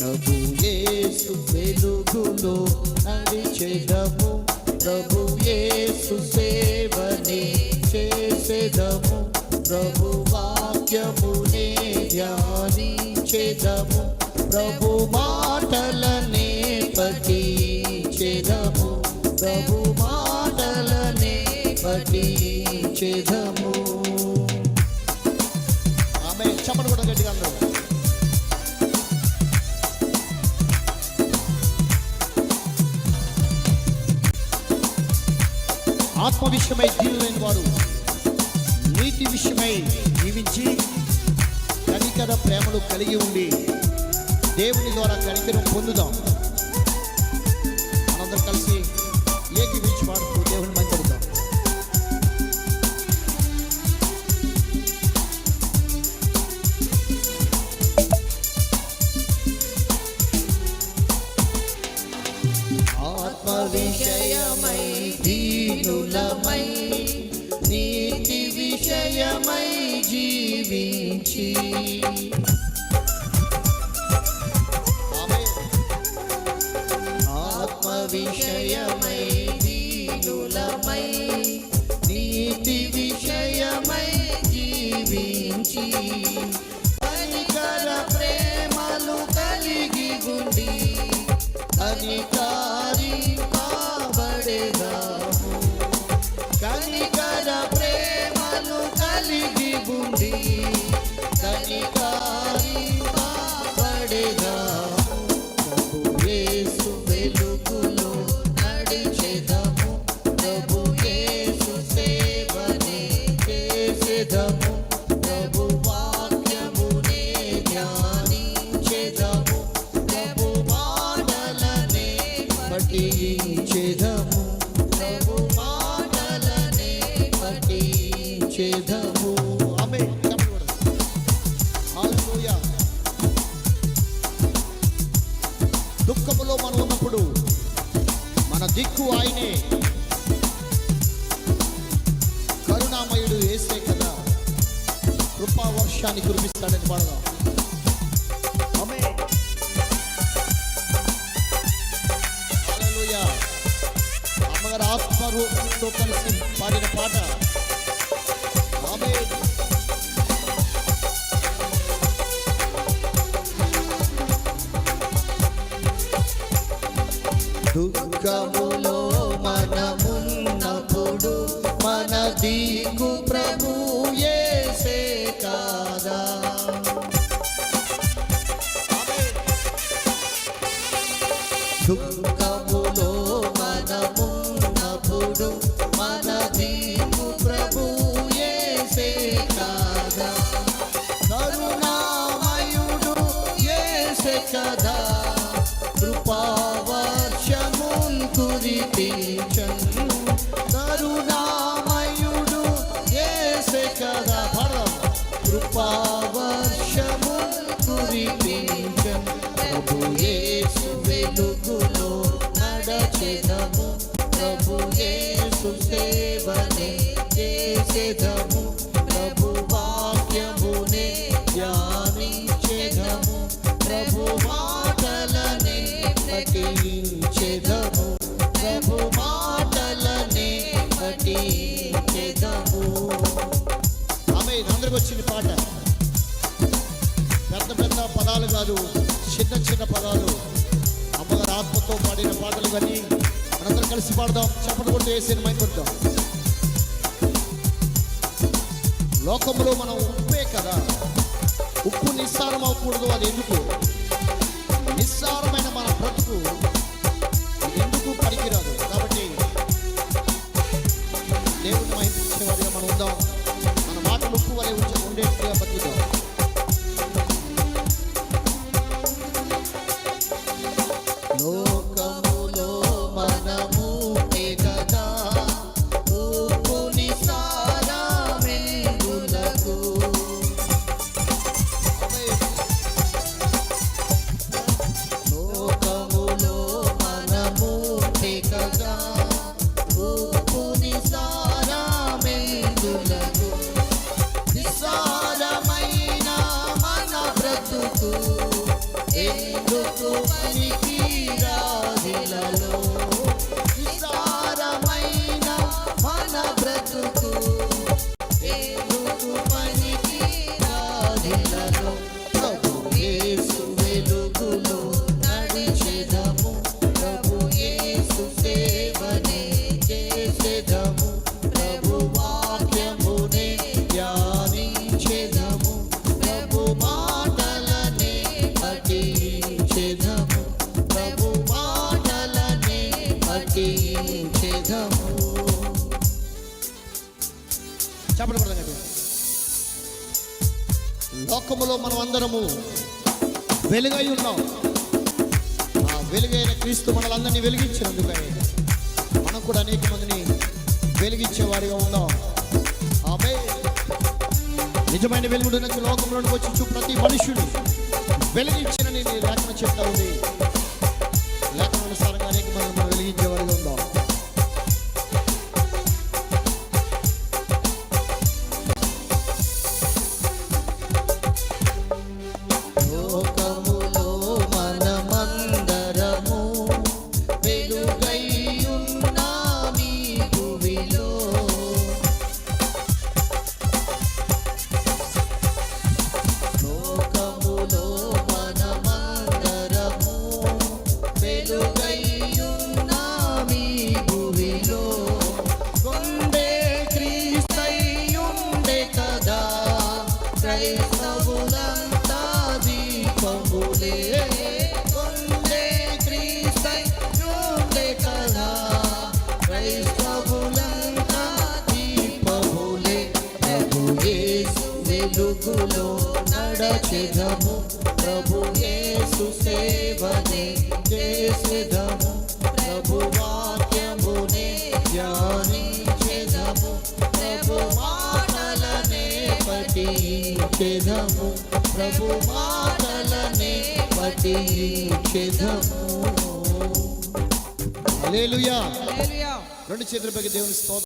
ప్రభు యేసు వెలుగులో నడిచెదము. ప్రభు యేసు సేవని చేసేదము. ప్రభు వాక్యమునే ధ్యానించేదము. ప్రభు మాటలనే పఠించేదము. ప్రభు మాటలనే పఠించేదము. ఆమె చెప్పడు కూడా గట్టిగా అందరూ. ఆత్మ విషయమై జీవులైన వారు నీతి విషయమై జీవించి కనికర ప్రేమలు కలిగి ఉండి దేవుని ద్వారా కనికరం పొందుదాం. జీవించి పఠించెదము ప్రభు మాటలనే పఠించెదము ఆమేన్ హల్లెలూయా దుఃఖములో మనం ఉన్నప్పుడు మన దిక్కు ఆయనే. కరుణామయుడు వేసే కదా. కృపా కురిపిస్తాడని పాడదాం. ఆత్మరూపంతో కలిసి పాడిన పాట ఆమేన్ దుఃఖములో మనమున్నప్పుడు మన ప్రభు యేసే కాదా ఆమేన్. యేసే కదా కృపావర్షమున్ కురిపించను. కరుణామయుడు యేసే కదా పరం కృపావర్షమున్ కురిపించను. ప్రభు యేసు వెలుగు ఆమె అందరికి వచ్చింది పాట. పెద్ద పెద్ద పదాలు కాదు చిన్న చిన్న పదాలు. అమ్మగారు ఆత్మతో పాడిన పాటలు కానీ మనందరం కలిసి పాడదాం. చప్పటి కొడుతూ వేసిన మై లోకంలో మనం ఉప్పే కదా. ఉప్పు నిస్సారం అవ్వకూడదు అది ఎందుకు? నిస్సారమైన మన బ్రతుకు ఎందుకు పనికిరాదు? కాబట్టి దేవుడు మహిళ వారిగా మనం ఉందాం. વડે ઊંડેથી આ બદલી દો పఠించెదము చెప్పండి బ్రదర్ లోకములో మనం అందరము వెలుగై ఉన్నాం. ఆ వెలుగైన క్రీస్తు మనలందరినీ వెలిగించినందుకే మనం కూడా అనేక మందిని వెలిగించేవారిగా ఉన్నాం. ఆమె నిజమైన వెలుగుడు నుంచి లోకంలోకి వచ్చి ప్రతి మనుషుడు వెలిగించినని నీ లేఖనం చెప్తా ఉంది. లేఖనానుసారంగా అనేక మంది మనం వెలిగించే క్రైస్తవులంతా దీపములే కొండే క్రీస్తయ్యుండే కదా క్రైస్తవులంతా దీపములే ప్రభు యేసు వెలుగులో నడచెదము ప్రభు యేసు సేవనే చేసెదము ప్రభు పఠించెదము. ప్రభు మాటలనే పఠించెదము. రెండు చేతుల పైకి దేవుని స్తోత్రం.